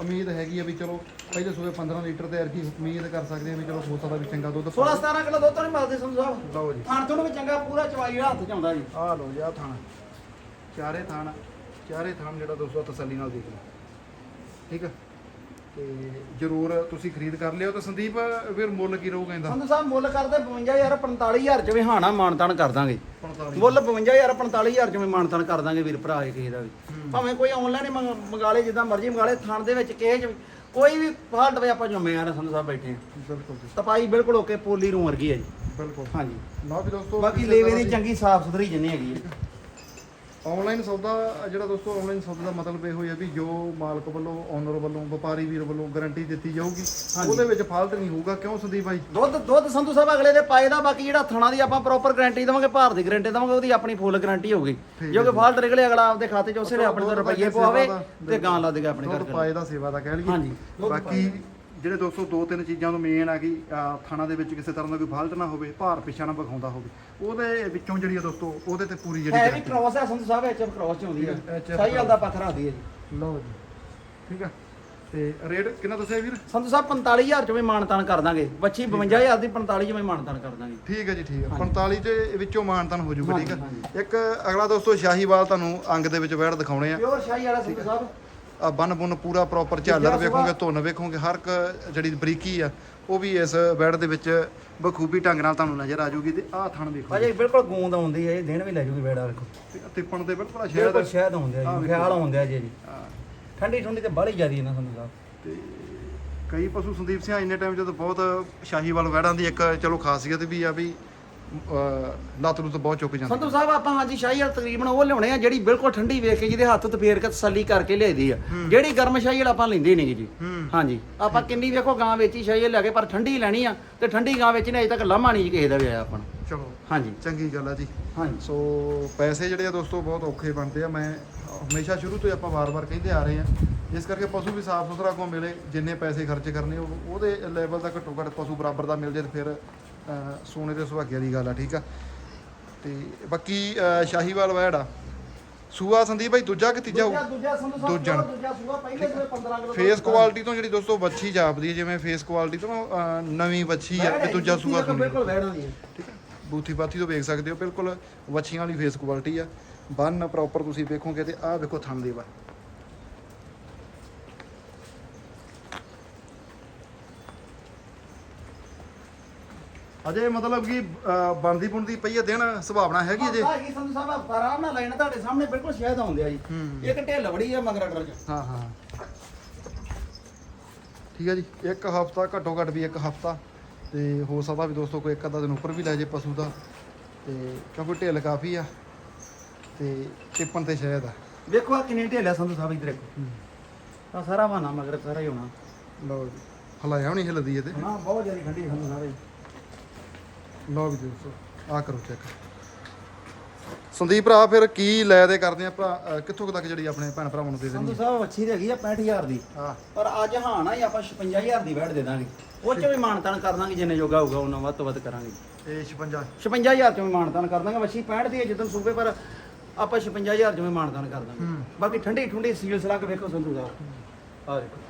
ਉਮੀਦ ਹੈਗੀ ਆ ਵੀ ਚਲੋ ਪਹਿਲੇ ਸੂਏ 15 ਲੀਟਰ ਤੇ ਅਰਕੀ ਉਮੀਦ ਕਰ ਸਕਦੇ ਆ ਵੀ ਚਲੋ ਹੋ ਸਕਦਾ ਵੀ ਚੰਗਾ ਦੁੱਧ 16 17 ਕਿਲੋ ਦੁੱਧ ਨਹੀਂ ਮਿਲਦੇ ਸੰਧੂ ਸਾਹਿਬ। ਲਓ ਜੀ। ਥਾਣ ਤੋਂ ਵੀ ਚੰਗਾ ਪੂਰਾ ਚਵਾਈ ਹੱਥ ਚ ਆਉਂਦਾ ਜੀ। ਆਹ ਲਓ ਜੀ ਆਹ ਥਾਣਾ। ਚਾਰੇ ਥਾਣ ਚਾਰੇ ਥਾਣ ਜਿਹੜਾ ਦੋਸਤੋ ਤਸੱਲੀ ਨਾਲ ਦੇਖ ਲਓ। ਠੀਕ ਆ? ਤੇ ਜਰੂਰ ਤੁਸੀਂ ਖਰੀਦ ਕਰ ਲਿਓ ਤੇ ਸੰਦੀਪ ਫਿਰ ਮੁੱਲ ਕੀ ਰਹੂਗਾ ਇਹਦਾ? ਸੰਧੂ ਸਾਹਿਬ ਮੁੱਲ ਕਰਦੇ 52000 45000 ਚ ਵੀ ਹਾਣਾ ਮਾਨਤਾਨ ਕਰ ਦਾਂਗੇ। 45 ਮੁੱਲ 52000 45000 ਚ ਵੀ ਮਾਨਤਾਨ ਕਰ ਦਾਂਗੇ ਵੀਰ ਭਰਾ ਇਹ ਕਿਸੇ ਦਾ ਵੀ। ਭਾਵੇਂ ਕੋਈ ਆਨਲਾਈਨ ਮੰਗਾ ਲੇ ਜਿੱਦਾਂ ਮਰਜ਼ੀ ਮੰਗਾ ਲੇ ਥਾਣ ਦੇ ਵਿੱਚ ਕਿਸੇ ਚ ਕੋਈ ਵੀ ਫਾਲਟ ਵੇ ਆਪਾਂ ਜ਼ਿੰਮੇਵਾਰ ਆ ਸੰਧੂ ਸਾਹਿਬ ਬੈਠੇ ਆ। ਬਿਲਕੁਲ ਤਪਾਈ ਬਿਲਕੁਲ ਓਕੇ ਪੋਲੀ ਰੂ ਵਰਗੀ ਹੈ ਜੀ। ਬਿਲਕੁਲ। ਹਾਂਜੀ। ਲਓ ਵੀ ਦੋਸਤੋ ਬਾਕੀ ਲੇਵੇ ਦੀ ਚੰਗੀ ਸਾਫ਼ ਸੁਥਰੀ ਜਿੰਨੀ ਹੈਗੀ ਹੈ ਆਨਲਾਈਨ ਸੌਦਾ ਜਿਹੜਾ ਦੋਸਤੋ ਆਨਲਾਈਨ ਸੌਦਾ ਦਾ ਮਤਲਬ ਇਹ ਹੋਇਆ ਵੀ ਜੋ ਮਾਲਕ ਵੱਲੋਂ ਓਨਰ ਵੱਲੋਂ ਵਪਾਰੀ ਵੀਰ ਵੱਲੋਂ ਗਾਰੰਟੀ ਦਿੱਤੀ ਜਾਊਗੀ। ਉਹਦੇ ਵਿੱਚ ਫਾਲਟ ਨਹੀਂ ਹੋਊਗਾ। ਕਿਉਂ ਸੰਦੀਪ ਭਾਈ? ਦੁੱਧ ਦੁੱਧ ਸੰਧੂ ਸਾਹਿਬ ਅਗਲੇ ਦੇ ਪਾਏ ਦਾ ਬਾਕੀ ਜਿਹੜਾ ਥਣਾ ਦੀ ਆਪਾਂ ਪ੍ਰੋਪਰ ਗਾਰੰਟੀ ਦੇਵਾਂਗੇ ਭਾਰ ਦੀ ਗਾਰੰਟੀ ਦੇਵਾਂਗੇ ਉਹਦੀ ਆਪਣੀ ਫੁੱਲ ਗਾਰੰਟੀ ਹੋਊਗੀ। ਜੋ ਕਿ ਫਾਲਟ ਨਿਕਲੇ ਅਗਲਾ ਆਪਦੇ ਖਾਤੇ 'ਚ ਉਸੇ ਵੇਲੇ ਆਪਣੇ ਤੋਂ ਰੁਪਈਏ ਪਵਾਵੇ ਤੇ ਗਾਂ ਲਾ ਦੇਗਾ ਆਪਣੇ ਘਰ ਪਾਏ ਦਾ ਸੇਵਾ ਦਾ ਕਹਿ ਲਈਏ। ਬਾਕੀ ਜਿਹੜੇ ਦੋਸਤੋ ਦੋ ਤਿੰਨ ਚੀਜ਼ਾਂ ਤੋਂ ਮੇਨ ਆ ਕਿ ਥਾਣਾ ਦੇ ਵਿੱਚ ਕਿਸੇ ਤਰ੍ਹਾਂ ਦਾ ਕੋਈ ਫਾਲਟ ਨਾ ਹੋਵੇ ਭਾਰ ਪਿੱਛਾ ਨਾ ਵਿਖਾਉਂਦਾ ਹੋਵੇ ਉਹਦੇ ਵਿੱਚੋਂ ਜਿਹੜੀ ਆ ਦੋਸਤੋ ਉਹਦੇ ਤੇ ਪੂਰੀ ਜਿਹੜੀ ਹੈ ਵੀ ਕ੍ਰੋਸ ਹੈ ਸੰਧੂ ਸਾਹਿਬ ਐਚਐਫ ਕ੍ਰੋਸ ਚ ਹੁੰਦੀ ਹੈ ਸਹੀ ਗੱਲ ਦਾ ਪੱਖ ਰੱਖਦੀ ਹੈ ਜੀ। ਲਓ ਜੀ। ਠੀਕ ਆ? ਤੇ ਰੇਟ ਕਿੰਨਾ ਦੱਸਿਆ ਵੀਰ? ਸੰਧੂ ਸਾਹਿਬ 45000 ਚ ਵੀ ਮਾਨਤਾਨ ਕਰ ਦਾਂਗੇ। ਬੱਚੀ 52000 ਦੀ 45 ਚ ਵੀ ਮਾਨਤਾਨ ਕਰ ਦਾਂਗੇ। ਠੀਕ ਹੈ ਜੀ ਠੀਕ ਹੈ ਹਾਂਜੀ। 45 ਦੇ ਵਿੱਚੋਂ ਮਾਨਤਨ ਹੋ ਜਾਊਗਾ ਠੀਕ ਹੈ ਇੱਕ ਅਗਲਾ ਦੋਸਤੋ ਸ਼ਾਹੀਵਾਲ ਤੁਹਾਨੂੰ ਅੰਗ ਦੇ ਵਿੱਚ ਵੈੜ ਦਿਖਾਉਣੇ ਆ। ਪਿਓਰ ਸ਼ਾਹੀ ਵਾਲਾ ਸੰਧੂ ਸਾਹਿਬ। ਆ ਬੰਨ ਬੁੰਨ ਪੂਰਾ ਪ੍ਰੋਪਰ ਝਾਲਰ ਵੇਖੋਗੇ ਧੁੰਨ ਵੇਖੋਗੇ ਹਰ ਇੱਕ ਜਿਹੜੀ ਬਰੀਕੀ ਆ ਉਹ ਵੀ ਇਸ ਬੈਡ ਦੇ ਵਿੱਚ ਬਖੂਬੀ ਢੰਗ ਨਾਲ ਤੁਹਾਨੂੰ ਨਜ਼ਰ ਆ ਜਾਊਗੀ ਤੇ ਆਹ ਥਣ ਵੇਖੋ ਭਾਜੀ ਬਿਲਕੁਲ ਗੂੰਦ ਆਉਂਦੀ ਹੈ ਇਹ ਦਿਨ ਵੀ ਲੈ ਜੂਗੀ ਬੇੜਾ ਵੇਖੋ ਤੇ ਤਿੱਪਣ ਦੇ ਬਿਲਕੁਲ ਸ਼ਹਿਦ ਬਿਲਕੁਲ ਸ਼ਹਿਦ ਹੁੰਦੇ ਆ ਜੀ। ਖਿਆਲ ਹੁੰਦੇ ਆ ਜੀ ਠੰਡੀ ਠੰਡੀ ਤੇ ਬਾਹਲੀ ਜ਼ਿਆਦੀ ਹੈ ਨਾ ਸੰਧੂ ਸਾਹਿਬ ਤੇ ਕਈ ਪਸ਼ੂ ਸੰਦੀਪ ਸਿੰਘ ਇੰਨੇ ਟਾਈਮ ਜਦੋਂ ਬਹੁਤ ਸ਼ਾਹੀਵਾਲ ਵੈੜਾਂ ਦੀ ਇੱਕ ਚਲੋ ਖਾਸੀਅਤ ਵੀ ਆ ਵੀ ਅਹ, ਲੱਤ ਲੁੱਤ ਬਹੁਤ ਚੁੱਕ ਜਾਂਦੀ ਸੰਧੂ ਸਾਹਿਬ ਆਪਾਂ ਹਾਂਜੀ ਸ਼ਾਹੀ ਵਾਲ ਤਕਰੀਬਨ ਉਹ ਲਿਆਉਣੇ ਆ ਜਿਹੜੀ ਬਿਲਕੁਲ ਠੰਡੀ ਵੇਖ ਕੇ ਜਿਹਦੇ ਹੱਥ ਤੇ ਫੇਰ ਕੇ ਤਸੱਲੀ ਕਰਕੇ ਲਿਆਈਦੀ ਆ। ਜਿਹੜੀ ਗਰਮ ਸ਼ਾਹੀ ਵਾਲ ਆਪਾਂ ਲੈਂਦੇ ਨਹੀਂਗੇ ਜੀ। ਹਾਂਜੀ। ਆਪਾਂ ਕਿੰਨੀ ਵੇਖੋ ਗਾਂ ਵੇਚੀ ਸ਼ਾਹੀ ਵਾਲ ਲੈ ਕੇ ਪਰ ਠੰਡੀ ਲੈਣੀ ਆ ਤੇ ਠੰਡੀ ਗਾਂ ਵੇਚਣੀ ਅਜੇ ਤੱਕ ਲਾਮਾ ਨਹੀਂ ਕਿਸੇ ਦਾ ਵੀ ਆਇਆ ਆਪਾਂ ਨੂੰ। ਚਲੋ ਹਾਂਜੀ। ਚੰਗੀ ਗੱਲ ਆ ਜੀ। ਹਾਂਜੀ। ਸੋ ਪੈਸੇ ਜਿਹੜੇ ਆ ਦੋਸਤੋ ਬਹੁਤ ਔਖੇ ਬਣਦੇ ਆ। ਮੈਂ ਹਮੇਸ਼ਾ ਸ਼ੁਰੂ ਤੋਂ ਹੀ ਆਪਾਂ ਵਾਰ-ਵਾਰ ਕਹਿੰਦੇ ਆ ਰਹੇ ਆ। ਇਸ ਕਰਕੇ ਪਸ਼ੂ ਵੀ ਸਾਫ਼ ਸੁਥਰਾ ਕੋ ਮਿਲੇ ਜਿੰਨੇ ਪੈਸੇ ਖਰਚ ਕਰਨੇ ਉਹ ਉਹਦੇ ਲੈਵਲ ਦਾ ਘੱਟੋ ਘੱਟ ਪਸ਼ੂ ਬਰਾਬਰ ਦਾ ਮਿਲ ਜੇ ਤੇ ਫਿਰ ਸੋਨੇ ਦੇ ਸੁਹਾਗੇ ਦੀ ਗੱਲ ਆ ਠੀਕ ਆ? ਤੇ ਬਾਕੀ ਸ਼ਾਹੀਵਾਲ ਵੈੜ ਆ ਸੂਆ ਸੰਦੀਪ ਭਾਈ ਦੂਜਾ ਕਿ ਤੀਜਾ ਹੋਊ ਦੂਜਾ ਸੰਧੂ ਸਾਹਿਬ ਦੂਜਾ। ਸੂਆ ਪਹਿਲੇ ਸੂਏ 15 ਕਿਲੋ ਫੇਸ ਕੁਆਲਿਟੀ ਤੋਂ ਜਿਹੜੀ ਦੋਸਤੋ ਵੱਛੀ ਜਾਪਦੀ ਹੈ ਜਿਵੇਂ ਫੇਸ ਕੁਆਲਿਟੀ ਤੋਂ ਨਵੀਂ ਵੱਛੀ ਆ ਤੇ ਦੂਜਾ ਸੂਆ ਸੁਣੀ ਬਿਲਕੁਲ ਵੈੜਾਂ ਦੀ ਹੈ। ਠੀਕ ਹੈ ਬੂਥੀ ਬਾਥੀ ਤੋਂ ਵੇਖ ਸਕਦੇ ਹੋ ਬਿਲਕੁਲ ਵੱਛੀਆਂ ਵਾਲੀ ਫੇਸ ਕੁਆਲਿਟੀ ਆ। ਬੰਨ ਪ੍ਰੋਪਰ ਤੁਸੀਂ ਵੇਖੋਗੇ ਤੇ ਆਹ ਵੇਖੋ ਥਣ ਦੇਵਾ ਅਜੇ ਮਤਲਬ ਕਿ ਅਹ, ਬਣਦੀ ਬੁਣਦੀ ਪਈ ਆ ਦਿਨ ਸੁਭਾਵਨਾ ਹੈਗੀ ਅਜੇ? ਹਾਂ ਕੀ ਸੰਧੂ ਸਾਹਿਬ ਆਰਾਮ ਨਾਲ ਲੈਣਾ ਤੁਹਾਡੇ ਸਾਹਮਣੇ ਬਿਲਕੁਲ ਸ਼ਾਇਦ ਆਉਂਦੇ ਆ ਜੀ। ਹੂੰ। ਇੱਕ ਢਿੱਲ ਬੜੀ ਆ ਮਗਰ ਅਡਰ ਚ। ਹਾਂ ਹਾਂ। ਠੀਕ ਹੈ ਜੀ ਇੱਕ ਹਫਤਾ ਘੱਟੋ ਘੱਟ ਵੀ ਇੱਕ ਹਫਤਾ। ਤੇ ਹੋ ਸਕਦਾ ਵੀ ਦੋਸਤੋ ਕੋਈ ਇੱਕ ਅੱਧਾ ਦਿਨ ਉੱਪਰ ਵੀ ਲੈ ਜੇ ਪਸ਼ੂ ਦਾ। ਤੇ ਕਿਉਂਕਿ ਢਿੱਲ ਕਾਫੀ ਆ ਤੇ ਟਿੱਪਣ ਤੇ ਸ਼ਾਇਦ ਆ। ਵੇਖੋ ਆ ਕਿੰਨੇ ਢਿੱਲ ਆ ਸੰਧੂ ਸਾਹਿਬ ਇੱਧਰ ਦੇਖੋ। ਆ ਸਾਰਾ ਬਹਾਨਾ ਮਗਰ ਸਾਰਾ ਹੀ ਹੋਣਾ। ਲਓ ਜੀ ਹਲਾਇਆ ਨਹੀਂ ਹਿਲਦੀ ਇਹ ਤੇ ਹਾਂ ਬਹੁਤ ਜ਼ਿਆਦਾ ਠੰਡੀ ਸੰਧੂ ਸਾਹਿਬ ਲਓ ਵੀ ਦੋਸਤੋ ਆ ਕਰੋ ਚੈੱਕ ਸੰਦੀਪ ਭਰਾ ਫਿਰ ਕੀ ਲੈ ਦੇ ਕਰਦੇ ਆ ਭਰਾ? ਕਿੱਥੋਂ ਕੁ ਤੱਕ ਜਿਹੜੀ ਆਪਣੇ ਭੈਣ ਭਰਾਵਾਂ ਨੂੰ ਦੇ ਸੰਧੂ ਦੇਣੀ ਸਾਹਿਬ ਅੱਛੀ ਤੇ ਹੈਗੀ ਆ 65000 ਦੀ। ਹਾਂ। ਪਰ ਅੱਜ ਹਾਂ ਨਾ ਹੀ ਆਪਾਂ 56000 ਦੀ ਬੈਠ ਦੇ ਦਾਂਗੇ। ਉਹ ਚ ਵੀ ਮਾਨਤਾਨ ਕਰ ਦਾਂਗੇ ਜਿੰਨੇ ਜੋਗਾ ਹੋਊਗਾ ਉਹਨਾਂ ਵੱਧ ਤੋਂ ਵੱਧ ਕਰਾਂਗੇ। ਇਹ 56 56000 ਚ ਵੀ ਮਾਨਤਾਨ ਕਰ ਦਾਂਗੇ ਵੱਛੀ 65 ਦੀ ਹੈ ਜਦੋਂ ਸੂਬੇ ਪਰ ਆਪਾਂ 56000 ਚ ਵੀ ਮਾਨਤਾਨ ਕਰ ਦਾਂਗੇ। ਹੂੰ। ਬਾਕੀ ਠੰਡੀ ਠੰਡੀ ਸੀਲ ਸਲਾ ਕੇ ਵੇਖੋ ਸੰਧੂ ਸਾਹਿਬ। ਆ ਦੇਖੋ।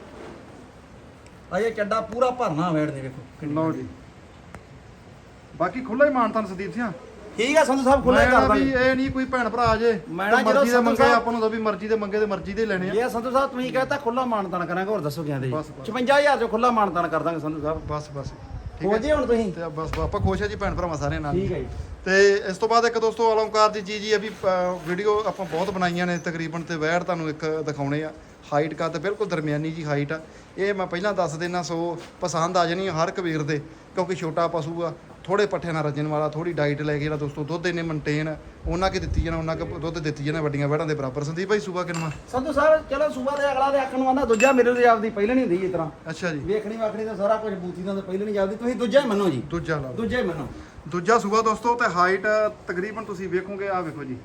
ਅਜੇ ਚੱਡਾ ਪੂਰਾ ਭਰਨਾ ਬੈਠ ਦੇ ਵੇਖੋ ਕਿੰਨੀ ਲਓ ਜੀ। ਬਾਕੀ ਖੁੱਲਾ ਹੀ ਮਾਨਤਾ ਸੰਦੀਪ ਸਿੰਘ ਠੀਕ ਆ ਸੰਧੂ ਸਾਹਿਬ ਖੁੱਲਾ ਮੈਂ ਕਰ ਦਾਂਗੇ। ਇਹ ਨਹੀਂ ਕੋਈ ਭੈਣ ਭਰਾ ਜੇ ਮਰਜ਼ੀ ਦੇ ਮੰਗੇ ਆਪਾਂ ਨੂੰ ਤਾਂ ਵੀ ਮਰਜ਼ੀ ਦੇ ਮੰਗੇ ਤੇ ਮਰਜ਼ੀ ਦੇ ਲੈਣੇ ਆ। ਜੇ ਸੰਧੂ ਸਾਹਿਬ ਤੁਸੀਂ ਕਹਤਾ ਖੁੱਲਾ ਮਾਨਤਾਨ ਕਰਾਂਗੇ ਹੋਰ ਦੱਸੋ ਕਿਆਂ ਦੇ। ਬਸ, ਬਸ। 56000 ਚ ਖੁੱਲਾ ਮਾਨਤਾਨ ਕਰ ਦਾਂਗੇ ਸੰਧੂ ਸਾਹਿਬ। ਬਸ ਬਸ। ਠੀਕ ਹੋ ਹੈ ਜੇ ਹੁਣ ਤੁਸੀਂ। ਤੇ ਬਸ ਆਪਾਂ ਖੁਸ਼ ਆ ਜੀ ਭੈਣ ਭਰਾਵਾਂ ਸਾਰਿਆਂ ਨਾਲ। ਠੀਕ ਹੈ ਜੀ। ਤੇ ਇਸ ਤੋਂ ਬਾਅਦ ਇੱਕ ਦੋਸਤੋ ਅਲੰਕਾਰ ਦੀ ਚੀਜ਼ ਹੀ ਆ ਵੀ ਵੀਡੀਓ ਆਪਾਂ ਬਹੁਤ ਬਣਾਈਆਂ ਨੇ ਤਕਰੀਬਨ ਤੇ ਵੈੜ ਤੁਹਾਨੂੰ ਇੱਕ ਦਿਖਾਉਣੇ ਆ। ਹਾਈਟ ਕਾ ਤੇ ਬਿਲਕੁਲ ਦਰਮਿਆਨੀ ਜੀ ਹਾਈਟ ਆ। ਇਹ ਮੈਂ ਪਹਿਲਾਂ ਦੱਸ ਦੇਣਾ ਸੋ ਪਸੰਦ ਆ ਜਾਣੀ ਹਰ ਇੱਕ ਵੀਰ ਦੇ ਕਿਉਂਕਿ ਛੋਟਾ ਪਸ਼ੂ ਆ। ਥੋੜੇ ਪੱਠਿਆਂ ਨਾਲ ਰੱਜਣ ਵਾਲਾ ਥੋੜੀ ਡਾਈਟ ਲੈ ਕੇ ਜਿਹੜਾ ਦੋਸਤੋ ਦੁੱਧ ਇਹਨੇ ਮੇਨਟੇਨ ਉਹਨਾਂ ਕੀ ਦਿੱਤੀ ਜਾਣਾ ਉਹਨਾਂ ਕੁ ਦੁੱਧ ਦਿੱਤੀ ਜਾਣਾ ਵੱਡੀਆਂ ਵੈੜਾਂ ਦੇ ਬਰਾਬਰ। ਸੰਦੀਪ ਭਾਈ ਸੂਬਾ ਕਿੰਨਾ? ਸੰਧੂ ਸਾਹਿਬ ਚਲੋ ਸੂਬਾ ਦੇ ਅਗਲਾ ਦੇ ਆਖਣ ਨੂੰ ਆਂਦਾ ਦੂਜਾ ਮੇਰੇ ਲਈ ਆਪਦੀ ਪਹਿਲਾਂ ਨਹੀਂ ਹੁੰਦੀ ਇਸ ਤਰ੍ਹਾਂ। ਅੱਛਾ ਜੀ। ਵੇਖਣੀ ਵਾਖਣੀ ਤਾਂ ਸਾਰਾ ਕੁਝ ਬੂਤੀ ਦਾ ਪਹਿਲਾਂ ਨਹੀਂ ਜਾਂਦੀ ਤੁਸੀਂ ਦੂਜਾ ਹੀ ਮੰਨੋ ਜੀ। ਦੂਜਾ ਲਾ ਦੂਜਾ ਹੀ ਮੰਨੋ। ਦੂਜਾ ਸੂਬਾ ਦੋਸਤੋ ਤੇ ਹਾਈਟ ਤਕਰੀਬਨ ਤੁਸੀਂ ਵੇਖੋਗੇ ਆ ਵੇਖੋ ਜੀ।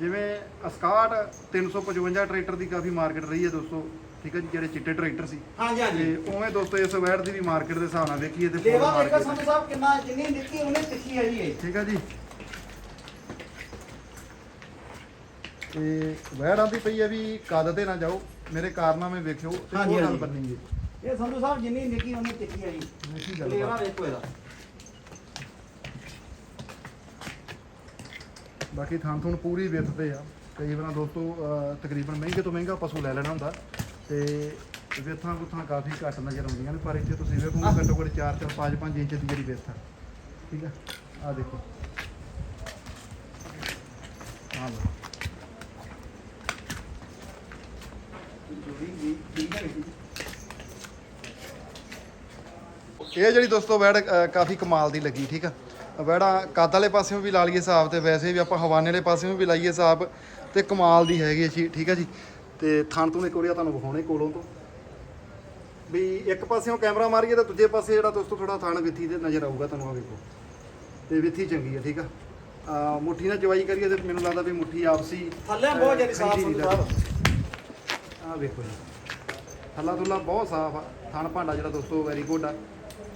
ਜਿਵੇਂ 61 355 ਟਰੈਕਟਰ ਦੀ ਕਾਫੀ ਮਾਰਕੀਟ ਰਹੀ ਹੈ ਦੋਸਤੋ। ਠੀਕ ਹੈ ਜੀ ਜਿਹੜੇ ਚਿੱਟੇ ਟਰੈਕਟਰ ਸੀ। ਹਾਂਜੀ ਤੇ ਹਾਂਜੀ ਉਵੇਂ ਦੋਸਤੋ ਇਸ ਵੈਟ ਦੀ ਵੀ ਮਾਰਕੀਟ ਦੇ ਹਿਸਾਬ ਨਾਲ ਵੇਖੀਏ ਤੇ ਲੇਵਾ ਵੇਖੋ market ਸੰਧੂ ਸਾਹਿਬ ਕਿੰਨਾ ਜਿੰਨੀ ਨਿੱਕੀ ਉਹਨੇ ਤਿੱਖੀ ਹੈ ਜੀ ਇਹ। ਠੀਕ ਹੈ ਜੀ। ਤੇ ਵੈੜਾਂ ਦੀ ਪਈ ਹੈ ਵੀ ਕਦ ਤੇ ਨਾ ਜਾਓ ਮੇਰੇ ਕਾਰਨਾਮੇ ਵੇਖਿਓ ਤੇ ਹਾਂਜੀ, ਉਹ ਗੱਲ ਹਾਂਜੀ। ਬੰਨੀ ਇਹ ਸੰਧੂ ਸਾਹਿਬ ਜਿੰਨੀ ਨਿੱਕੀ ਉਹਨੇ ਤਿੱਖੀ ਹੈ ਜੀ। ਵੇਖੀ ਗੱਲ ਲੇਵਾ ਬਾਤ। ਵੇਖੋ ਇਹਦਾ। ਬਾਕੀ ਥਾਂ ਥੁਣ ਪੂਰੀ ਵਿੱਥ ਤੇ ਆ। ਕਈ ਵਾਰ ਦੋਸਤੋ ਅਹ, ਤਕਰੀਬਨ ਮਹਿੰਗੇ ਤੋਂ ਮਹਿੰਗਾ ਪਸ਼ੂ ਲੈ ਲੈਣਾ ਹੁੰਦਾ। ਤੇ ਵਿੱਥਾਂ ਗੁੱਥਾਂ ਕਾਫੀ ਘੱਟ ਨਜ਼ਰ ਆਉਂਦੀਆਂ ਨੇ, ਪਰ ਇੱਥੇ ਤੁਸੀਂ ਵੇਖੋਗੇ ਘੱਟੋ ਘੱਟ 4 4 5 5 ਇੰਚ ਦੀ ਜਿਹੜੀ ਵਿੱਥ ਆ। ਠੀਕ ਆ? ਆ ਦੇਖੋ। ਆ ਲਓ। ਇਹ ਜਿਹੜੀ ਦੋਸਤੋ ਵੈੜ ਕਾਫੀ ਕਮਾਲ ਦੀ ਲੱਗੀ, ਠੀਕ ਆ? ਵੈੜਾ ਕੱਦ ਵਾਲੇ ਪਾਸਿਓਂ ਵੀ ਲਾ ਲਈਏ ਹਿਸਾਬ ਤੇ, ਵੈਸੇ ਵੀ ਆਪਾਂ ਹਵਾਨੇ ਵਾਲੇ ਪਾਸਿਓਂ ਵੀ ਲਾਈਏ ਹਿਸਾਬ ਤੇ ਕਮਾਲ ਦੀ ਹੈਗੀ ਜੀ ਠੀਕ ਆ ਜੀ? ਤੇ ਥਣ ਤੋਂ ਇੱਕ ਵਾਰੀ ਤੁਹਾਨੂੰ ਵਿਖਾਉਣੇ ਕੋਲੋਂ ਤੋਂ। ਵੀ ਇੱਕ ਪਾਸਿਓਂ ਕੈਮਰਾ ਮਾਰੀਏ ਤਾਂ ਦੂਜੇ ਪਾਸੇ ਜਿਹੜਾ ਦੋਸਤੋ ਥੋੜਾ ਥਣ ਵਿੱਥੀ ਤੇ ਨਜ਼ਰ ਆਊਗਾ ਤੁਹਾਨੂੰ ਆ ਵੇਖੋ। ਤੇ ਵਿੱਥੀ ਚੰਗੀ ਆ ਠੀਕ ਆ? ਆ ਮੁੱਠੀ ਨਾਲ ਜਵਾਈ ਕਰੀਏ ਤੇ ਮੈਨੂੰ ਲੱਗਦਾ ਵੀ ਮੁੱਠੀ ਆਪਸੀ ਥੱਲੇ ਬਹੁਤ ਜ਼ਿਆਦਾ ਸਾਫ਼ ਸਾਹਿਬ ਆ ਵੇਖੋ ਜੀ। ਥੱਲਾ ਥੁੱਲਾ ਬਹੁਤ ਸਾਫ਼ ਆ। ਥਣ ਭਾਂਡਾ ਜਿਹੜਾ ਦੋਸਤੋ ਵੈਰੀ ਗੁੱਡ ਆ।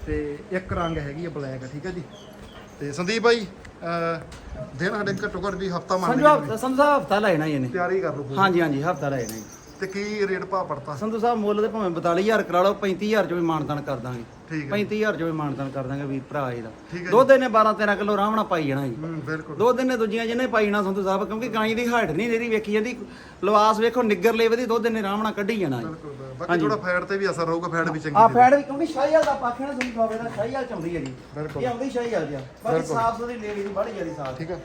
ਤੇ ਇੱਕ ਰੰਗ ਹੈਗੀ ਆ ਬਲੈਕ ਆ ਠੀਕ ਆ ਜੀ। ਤੇ ਸੰਦੀਪ ਭਾਈ ਦਿਨ ਸਾਡੇ ਘੱਟੋ ਘੱਟ ਵੀ ਹਫਤਾ ਮੰਨ ਸੰਧੂ ਲਈਏ। ਸੰਧੂ ਸਾਹਿਬ ਹਫਤਾ ਲੈਣਾ ਹੀ ਇਹਨੇ। ਤਿਆਰੀ ਕਰ ਲਓ ਪੂਰੀ। ਹਾਂਜੀ ਹਾਂਜੀ ਹਫਤਾ ਲੈਣਾ ਜੀ। ਤੇ ਕੀ ਰੇਟ ਭਾ ਪੜਤਾ ਸੰਧੂ ਸਾਹਿਬ ਮੁੱਲ ਦੇ ਭਾਵੇਂ 42000 ਕਰਾ ਲਓ 35000 ਚ ਵੀ ਮਾਨਤਾਨ ਕਰ ਦਾਂਗੇ। ਠੀਕ ਹੈ 35000 ਚ ਵੀ ਮਾਨਤਾਨ ਕਰ ਦਾਂਗੇ ਵੀਰ ਭਰਾ ਇਹਦਾ। ਠੀਕ ਹੈ ਦੁੱਧ ਇਹਨੇ 12 13 ਕਿਲੋ ਆਰਾਮ ਨਾਲ ਪਾਈ ਜਾਣਾ ਜੀ। ਹੂੰ ਬਿਲਕੁਲ। ਦੁੱਧ ਇਹਨੇ ਦੂਜੀਆਂ ਜਿਹਨੇ ਪਾਈ ਜਾਣਾ ਸੰਧੂ ਸਾਹਿਬ ਕਿਉਂਕਿ ਗਾਂ ਦੀ ਹਾਈਟ ਨਹੀਂ ਜਿਹੜੀ ਵੇਖੀ ਜਾਂਦੀ ਲਵਾਸ ਵੇਖੋ ਨਿੱਗਰ ਲੇਵੇ ਦੀ ਦੁੱਧ ਇਹਨੇ ਆਰਾਮ ਨਾਲ ਕੱਢੀ ਜਾਣਾ ਜੀ। ਬਿਲਕੁਲ। ਬਾਕੀ ਥੋੜਾ ਫੈਟ ਤੇ ਵੀ ਅਸਰ ਰਹੂਗਾ ਫੈਟ ਵੀ ਚੰਗੀ ਆ ਫੈੜ ਵੀ ਕਿਉਂਕਿ ਸ਼ਾਹੀਵਾਲ ਦਾ ਪਾਖੇ ਨਾ ਸੰਧੂ ਸਾਹਿਬ ਦਾ ਸ਼ਾਹੀਵਾਲ ਚ ਆਉਂਦੀ ਹੈ ਜੀ। ਇਹ ਆਉਂਦੀ ਸ਼ਾਹੀਵਾਲ ਦੀ ਆ ਬਾਕੀ। ਸਾਫ਼ ਸੁਥਰੀ ਲੇਵੇ ਦੀ ਬੜੀ ਜ਼ਿਆਦਾ ਸਾਫ਼। ਠੀਕ ਆ।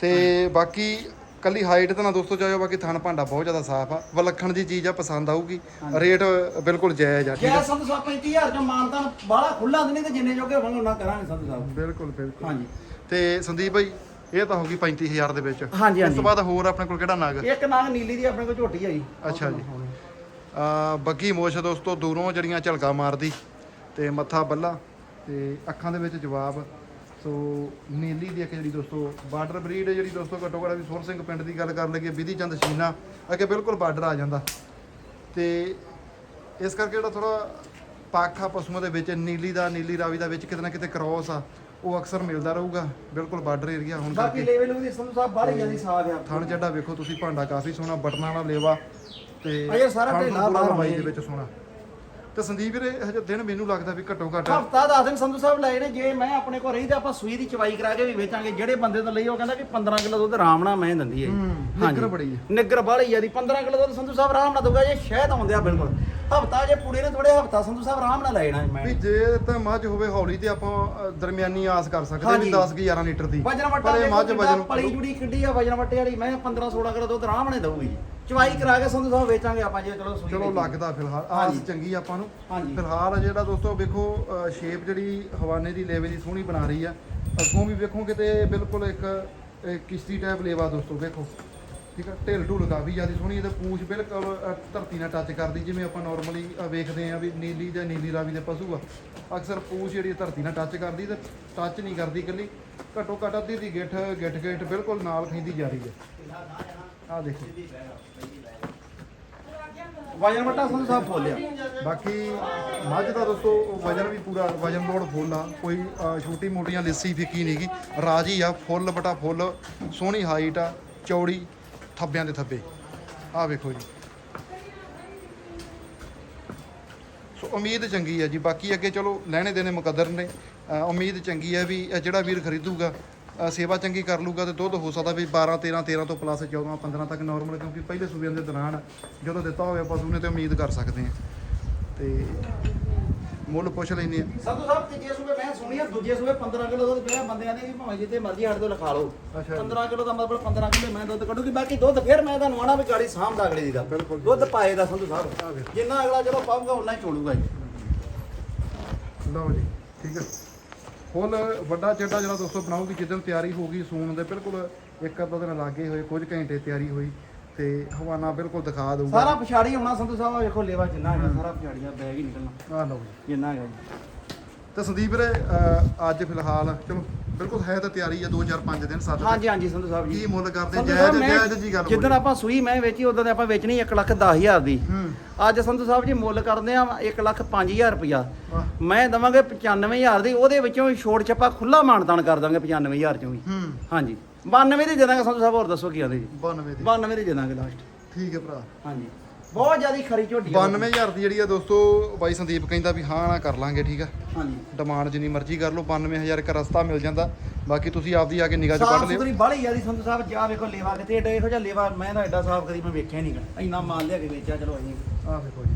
ਤੇ ਬਾਕੀ ਕੱਲੀ ਹਾਈਟ ਤਾਂ ਨਾ ਦੋਸਤੋ ਜਾਇਓ ਬਾਕੀ ਥਣ ਭਾਂਡਾ ਬਹੁਤ ਜ਼ਿਆਦਾ ਸਾਫ਼ ਆ। ਵਿਲੱਖਣ ਦੀ ਚੀਜ਼ ਆ ਪਸੰਦ ਆਊਗੀ। ਰੇਟ ਬਿਲਕੁਲ ਜਾਇਜ਼ ਆ ਠੀਕ ਜੇ ਆ ਸੰਧੂ ਸਾਹਿਬ 35000 ਚ ਮਾਨਤਾਨ ਬਾਹਲਾ ਖੁੱਲਾ ਨਹੀਂ ਤੇ ਜਿੰਨੇ ਜੋਗੇ ਹੋਣਗੇ ਉਹਨਾਂ ਕਰਾਂਗੇ ਸੰਧੂ ਸਾਹਿਬ। ਬਿਲਕੁਲ ਬਿਲਕੁਲ। ਹਾਂਜੀ। ਤੇ ਸੰਦੀਪ ਭਾਈ ਇਹ ਤਾਂ ਹੋ ਗਈ 35000 ਦੇ ਵਿੱਚ। ਹਾਂਜੀ ਉਸ ਤੋਂ ਬਾਅਦ ਹੋਰ ਆਪਣੇ ਕੋਲ ਕਿਹੜਾ ਨਗ? ਇੱਕ ਨਾਗ ਨੀਲੀ ਦੀ ਆਪਣੇ ਕੋਲ ਝੋਟੀ ਹੈ ਜੀ। ਅੱਛਾ ਜੀ। ਆ ਬੱਗੀ ਮੋਸ਼ ਦੋਸਤੋ ਦੂਰੋਂ ਜਿਹੜੀਆਂ ਝਲਕਾ ਮਾਰਦੀ ਤੇ ਮੱਥਾ ਬੱਲਾ ਤੇ ਅੱਖਾਂ ਦੇ ਵਿੱਚ ਜਵਾਬ। ਸੋ ਨੀਲੀ ਦੀ ਇੱਕ ਜਿਹੜੀ ਦੋਸਤੋ ਬਾਰਡਰ ਬਰੀਡ ਜਿਹੜੀ ਦੋਸਤੋ ਘੱਟੋ ਘੱਟ ਵੀ ਸੁਰ ਸਿੰਘ ਪਿੰਡ ਦੀ ਗੱਲ ਕਰ ਲੱਗੇ, ਵਿਧੀ ਚੰਦ ਸ਼ੀਨਾ, ਅੱਗੇ ਬਿਲਕੁਲ ਬਾਰਡਰ ਆ ਜਾਂਦਾ। ਤੇ ਇਸ ਕਰਕੇ ਜਿਹੜਾ ਥੋੜਾ ਪਾਖਾ ਪਸ਼ੂਆਂ ਦੇ ਵਿੱਚ ਨੀਲੀ ਦਾ, ਨੀਲੀ ਰਾਵੀ ਦਾ ਵਿੱਚ ਕਿਤੇ ਨਾ ਕਿਤੇ ਕ੍ਰੋਸ ਆ। ਉਹ ਅਕਸਰ ਮਿਲਦਾ ਰਹੂਗਾ ਬਿਲਕੁਲ ਬਾਰਡਰ ਏਰੀਆ ਹੁਣ ਬਾਕੀ ਕਰਕੇ। ਲੈਵਲ ਉਹਦੀ ਸੰਧੂ ਸਾਹਿਬ ਬਾਹਲੀ ਜ਼ਿਆਦਾ ਸਾਫ਼ ਆ ਥਣ ਜੱਡਾ ਵੇਖੋ ਤੁਸੀਂ ਭਾਂਡਾ ਕਾਫੀ ਸੋਹਣਾ ਬਟਨਾਂ ਵਾਲਾ ਲੇਵਾ ਤੇ ਅਜੇ ਸਾਰਾ ਢੇਲਾ ਬਾਹਰ ਲੰਬਾਈ ਦੇ ਵਿੱਚ ਸੋਹਣਾ। ਤੇ ਸੰਦੀਪ ਵੀਰੇ ਹਜੇ ਦਿਨ ਮੈਨੂੰ ਲੱਗਦਾ ਵੀ ਘੱਟੋ ਘੱਟ ਹਫਤਾ ਦਸ ਦਿਨ ਸੰਧੂ ਸਾਹਿਬ ਲਏ ਨੇ ਜੇ ਮੈਂ ਆਪਣੇ ਕੋਲ ਰਹੀ ਤੇ ਆਪਾਂ ਸੂਈ ਦੀ ਚਵਾਈ ਕਰਾ ਕੇ ਵੀ ਵੇਚਾਂਗੇ। ਜਿਹੜੇ ਬੰਦੇ ਤੋਂ ਲਈ ਉਹ ਕਹਿੰਦਾ ਕਿ 15 ਕਿਲੋ ਦੁੱਧ ਆਰਾਮ ਨਾਲ ਮੈਂ ਦਿੰਦੀ ਹੈ। ਹਾਂਜੀ। ਬੜੀ ਹੈ। ਨਿੱਘਰ ਬਾਹਲੀ ਆ ਦੀ 15 ਕਿਲੋ ਦੁੱਧ ਸੰਧੂ ਸਾਹਿਬ ਆਰਾਮ ਨਾਲ ਦਊਗਾ ਜੇ ਸ਼ਹਿਦ ਆਉਂਦੇ ਆ ਬਿਲਕੁਲ। ਹਫਤਾ ਜੇ ਪੂੜੇ ਨੇ ਥੋੜੇ ਹਫਤਾ ਸੰਧੂ ਸਾਹਿਬ ਆਰਾਮ ਨਾਲ ਲੈ ਜਾਣਾ ਮੈਂ। ਵੀ ਜੇ ਤਾਂ ਮੱਝ ਹੋਵੇ ਹੌਲੀ ਤੇ ਆਪਾਂ ਦਰਮਿਆਨੀ ਆਸ ਕਰ ਸਕਦੇ ਵੀ ਹਾਂਜੀ। 10 11 ਲੀਟਰ ਦੀ। ਵਜਨ ਵਟਾ ਪਰ ਮੱਝ ਵਜਨ ਪਲੀ ਜੁੜੀ ਕਿੱਡੀ ਆ ਵਜਨ ਵਟੇ ਵਾਲੀ ਮੈਂ 15 16 ਕਿਲੋ ਦੁੱਧ ਆਰਾਮ ਨਾਲ ਦਊਗੀ। ਚਵਾਈ ਕਰਾ ਕੇ ਸੰਧੂ ਸਾਹਿਬ ਵੇਚਾਂਗੇ ਆਪਾਂ ਜੇ ਚਲੋ ਸੂਈ ਚਲੋ ਵੇਚੀ। ਲੱਗਦਾ ਫਿਲਹਾਲ। ਆਸ ਹਾਂਜੀ। ਚੰਗੀ ਆਪਾਂ ਨੂੰ। ਹਾਂਜੀ। ਫਿਲਹਾਲ ਜਿਹੜਾ ਦੋਸਤੋ ਵੇਖੋ ਸ਼ੇਪ ਜਿਹੜੀ ਹਵਾਨੇ ਦੀ ਲੇਵੇ ਦੀ ਸੋਹਣੀ ਬਣਾ ਰਹੀ ਆ। ਅੱਗੋਂ ਵੀ ਵੇਖੋਗੇ ਤੇ ਬਿਲਕੁਲ ਇੱਕ ਇਹ ਕਿਸ਼ਤੀ ਟਾਈਪ ਲੇਵਾ ਦੋਸਤੋ ਵੇਖੋ। ਠੀਕ ਆ? ਢਿੱਲ ਢੁੱਲ ਕਾਫੀ ਜ਼ਿਆਦਾ ਸੋਹਣੀ ਇਹਦੇ ਪੂਛ ਬਿਲਕੁਲ ਅ, ਧਰਤੀ ਨਾਲ ਟੱਚ ਕਰਦੀ ਜਿਵੇਂ ਆਪਾਂ ਨਾਰਮਲੀ ਵੇਖਦੇ ਆ ਵੀ ਨੀਲੀ ਜਾਂ ਨੀਲੀ ਰਾਵੀ ਦੇ ਪਸ਼ੂ ਆ। ਅਕਸਰ ਪੂਛ ਜਿਹੜੀ ਧਰਤੀ ਨਾਲ ਟੱਚ ਕਰਦੀ ਤੇ ਟੱਚ ਨਹੀਂ ਕਰਦੀ ਇਕੱਲੀ। ਘੱਟੋ ਘੱਟ ਅੱਧੀ ਦੀ ਗਿੱਠ ਗਿੱਠ ਗਿੱਠ ਬਿਲਕੁਲ ਨਾਲ ਖਿੰਦੀ ਜਾ ਰਹੀ ਹੈ ਆਹ ਦੇਖੋ। ਵਜਨ ਵਟਾ ਸੰਧੂ ਸਾਹਿਬ ਫੋਲਿਆ ਬਾਕੀ ਮੱਝ ਦਾ ਦੋਸਤੋ ਵਜਨ ਵੀ ਪੂਰਾ ਵਜਨ ਲੋਡ ਫੁੱਲ ਆ। ਕੋਈ ਅ, ਛੋਟੀ ਮੋਟੀਆਂ ਲਿੱਸੀ ਫਿੱਕੀ ਨਹੀਂਗੀ ਰਾਜੀ ਆ ਫੁੱਲ ਬਟਾ ਫੁੱਲ ਸੋਹਣੀ ਹਾਈਟ ਆ ਚੌੜੀ ਥੱਬਿਆਂ ਦੇ ਥੱਬੇ। ਆ ਵੇਖੋ ਜੀ। ਸੋ ਉਮੀਦ ਚੰਗੀ ਹੈ ਜੀ। ਬਾਕੀ ਅੱਗੇ ਚਲੋ ਲੈਣੇ ਦੇਣੇ ਮੁਕੱਦਰ ਨੇ। ਅ, ਉਮੀਦ ਚੰਗੀ ਹੈ ਵੀ ਇਹ ਜਿਹੜਾ ਵੀਰ ਖਰੀਦੂਗਾ ਸੇਵਾ ਚੰਗੀ ਕਰ ਲੂਗਾ ਤੇ ਦੁੱਧ ਹੋ ਸਕਦਾ ਵੀ 12 13 13 ਤੋਂ ਪਲੱਸ 14 15 ਤੱਕ ਨਾਰਮਲ ਕਿਉਂਕਿ ਪਹਿਲੇ ਸੂਬਿਆਂ ਦੇ ਦੌਰਾਨ ਜਦੋਂ ਦਿੱਤਾ ਹੋਵੇ ਪਸ਼ੂ ਨੇ ਤੇ ਉਮੀਦ ਕਰ ਸਕਦੇ ਆ ਤੇ ਮੁੱਲ ਪੁੱਛ ਲੈਂਦੇ ਆ ਸੰਧੂ ਸਾਹਿਬ ਤੀਜੇ ਸੂਬੇ ਮੈਂ ਸੁਣੀ ਆ ਦੂਜੇ ਸੂਬੇ 15 ਕਿਲੋ ਦੁੱਧ ਪਿਆ ਬੰਦਿਆਂ ਨੇ ਵੀ ਭਾਵੇਂ ਜਿੱਤੇ ਮਰਜ਼ੀ ਸਾਡੇ ਤੋਂ ਲਿਖਾ ਲਓ। ਅੱਛਾ। 15 ਕਿਲੋ ਦਾ ਮਤਲਬ 15 ਕਿਲੋ ਮੈਂ ਦੁੱਧ ਕੱਢੂਗੀ ਬਾਕੀ ਦੁੱਧ ਫਿਰ ਮੈਂ ਤੁਹਾਨੂੰ ਆਣਾ ਵੀ ਗਾੜੀ ਸਾਂਭਦਾ ਅਗਲੇ ਦੀ ਦਾ। ਦੁੱਧ ਪਾਏ ਦਾ ਸੰਧੂ ਸਾਹਿਬ। ਜਿੰਨਾ ਅਗਲਾ ਚਲੋ ਪਾਊਗਾ ਉਨਾ ਹੀ ਚੋਲੂਗਾ ਜੀ। ਲਓ ਜੀ ਠੀਕ ਹੈ। ਫੁੱਲ ਵੱਡਾ ਚੱਡਾ ਜਿਹੜਾ ਦੋਸਤੋ ਬਣਾਉਗੀ ਜਿੱਦਣ ਤਿਆਰੀ ਹੋਊਗੀ ਸੂਣ ਦੇ ਬਿਲਕੁਲ ਇੱਕ ਅੱਧਾ ਦਿਨ ਲੱਗੇ ਹੋਏ ਕੁਝ ਘੰਟੇ ਤਿਆਰੀ ਹੋਈ ਤੇ ਹਵਾਨਾ ਬਿਲਕੁਲ ਦਿਖਾ ਦਊਗਾ। ਸਾਰਾ ਪਛਾੜੀ ਆਉਣਾ ਸੰਧੂ ਸਾਹਿਬ ਵੇਖੋ ਲੇਵਾ ਜਿੰਨਾ ਹੈਗਾ ਸਾਰਾ ਪਛਾੜੀ ਆ ਬੈਗ ਹੀ ਨਿਕਲਣਾ। ਆ ਲਓ ਜੀ। ਜਿੰਨਾ ਹੈਗਾ ਜੀ। ਤੇ ਸੰਦੀਪ ਵੀਰੇ ਅਹ, ਅੱਜ ਫਿਲਹਾਲ ਚਲੋ। ਬਿਲਕੁਲ ਹੈ ਤਾਂ ਤਿਆਰੀ ਆ 2005 ਦਿਨ ਸੱਤ ਦਿਨ। ਹਾਂਜੀ ਹਾਂਜੀ ਸੰਧੂ ਸਾਹਿਬ ਜੀ। ਕੀ ਮੁੱਲ ਕਰਦੇ? ਸੰਧੂ ਜਾਇਜ਼ ਸਾਹਿਬ, ਮੈਂ- ਜਾਇਜ਼ ਜੀ ਗੱਲ ਜਿੱਦਣ ਆਪਾਂ ਸੂਈ ਮੈਂ ਵੇਚੀ ਉਦੋਂ ਤੇ ਆਪਾਂ ਵੇਚਣੀ 1 ਲੱਖ 10 ਹਜ਼ਾਰ ਦੀ। ਹੂੰ। ਅੱਜ ਸੰਧੂ ਸਾਹਿਬ ਜੀ ਮੁੱਲ ਕਰਦੇ ਆ 1 ਲੱਖ 5000 ਰੁਪਇਆ। ਵਾਹ। ਮੈਂ ਦਵਾਂਗੇ 95000 ਦੀ ਉਹਦੇ ਵਿੱਚੋਂ ਛੋੜ ਛੱਪਾ ਖੁੱਲਾ ਮਾਨਦਾਨ ਕਰ ਦਾਂਗੇ 95000 ਚੋਂ ਵੀ। ਹੂੰ। ਹਾਂਜੀ। 92 ਦੀ ਦੇ ਦਾਂਗੇ ਸੰਧੂ ਸਾਹਿਬ ਹੋਰ ਦੱਸੋ ਕੀ ਆਂਦੇ ਜੀ 92 ਦੀ। 92 ਦੀ ਦੇ ਦਾਂਗੇ ਲਾਸਟ ਠੀਕ ਹੈ ਭਰਾ। ਹਾਂਜੀ। ਬਹੁਤ ਜ਼ਿਆਦੀ ਖਰੀ ਝੋਟੀ ਆ। 92000 ਦੀ ਜਿਹੜੀ ਆ ਦੋਸਤੋ ਬਾਈ ਸੰਦੀਪ ਕਹਿੰਦਾ ਵੀ ਹਾਂ ਨਾ ਕਰ ਲਾਂਗੇ ਠੀਕ ਆ? ਹਾਂਜੀ। ਡਿਮਾਂਡ ਜਿੰਨੀ ਮਰਜ਼ੀ ਕਰ ਲਓ 92000 ਇੱਕ ਰਸਤਾ ਮਿਲ ਜਾਂਦਾ। ਬਾਕੀ ਤੁਸੀਂ ਆਪਦੀ ਆ ਕੇ ਨਿਗਾਹ 'ਚ ਸਾਫ਼ ਕੱਢ ਲਿਓ। ਸੁਥਰੀ ਬਾਹਲੀ ਜਿਆਦੀ ਸੰਧੂ ਸਾਹਿਬ ਜਾ ਵੇਖੋ ਲੇਵਾ ਕਿਤੇ ਏਡਾ ਇਹੋ ਜਿਹਾ ਲੇਵਾ ਮੈਂ ਤਾਂ ਐਡਾ ਸਾਫ਼ ਕਦੀ ਮੈਂ ਵੇਖਿਆ ਨਹੀਂਗਾ ਇੰਨਾ ਮਾਲ ਲਿਆ ਕੇ ਵੇਚਿਆ ਚਲੋ ਅਸੀਂ ਆਹ ਦੇਖੋ ਜੀ।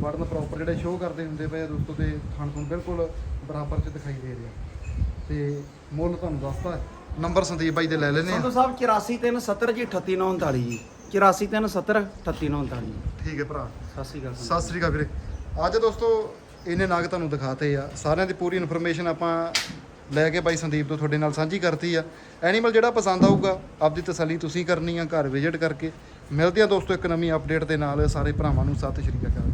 ਬਟਨ ਪ੍ਰੋਪਰ ਜਿਹੜੇ ਸ਼ੋਅ ਕਰਦੇ ਹੁੰਦੇ ਪਏ ਆ ਦੋਸਤੋ ਤੇ ਥਣ ਤੋਂ ਬਿਲਕੁਲ ਬਰਾਬਰ 'ਚ ਦਿਖਾਈ ਦੇ ਰਿਹਾ ਤੇ ਮੁੱਲ ਤੁਹਾਨੂੰ ਦੱਸਤਾ। ਨੰਬਰ ਸੰਦੀਪ ਬਾਈ ਦੇ ਲੈ ਲੈਨੇ ਸੰਧੂ ਆ ਸਾਹਿਬ 84370 ਜੀ। 38939 ਜੀ 84370 38939 ਜੀ ਠੀਕ ਹੈ ਭਰਾ। ਸਤਿ ਸ਼੍ਰੀ ਅਕਾਲ ਸਤਿ ਸ੍ਰੀ ਅਕਾਲ ਵੀਰੇ। ਅੱਜ ਦੋਸਤੋ ਇਹਨੇ ਨਾਗ ਤੁਹਾਨੂੰ ਦਿਖਾਤੇ ਆ। ਸਾਰਿਆਂ ਦੀ ਪੂਰੀ ਇਨਫੋਰਮੇਸ਼ਨ ਆਪਾਂ ਲੈ ਕੇ ਬਾਈ ਸੰਦੀਪ ਤੋਂ ਤੁਹਾਡੇ ਨਾਲ ਸਾਂਝੀ ਕਰਤੀ ਆ। ਐਨੀਮਲ ਜਿਹੜਾ ਪਸੰਦ ਆਊਗਾ ਆਪਦੀ ਤਸੱਲੀ ਤੁਸੀਂ ਕਰਨੀ ਆ ਘਰ ਵਿਜ਼ਿਟ ਕਰਕੇ। ਮਿਲਦੇ ਆ ਦੋਸਤੋ ਇੱਕ ਨਵੀਂ ਅਪਡੇਟ ਦੇ ਨਾਲ। ਸਾਰੇ ਭਰਾਵਾਂ ਨੂੰ ਸਤਿ ਸ਼੍ਰੀ ਅਕਾਲ।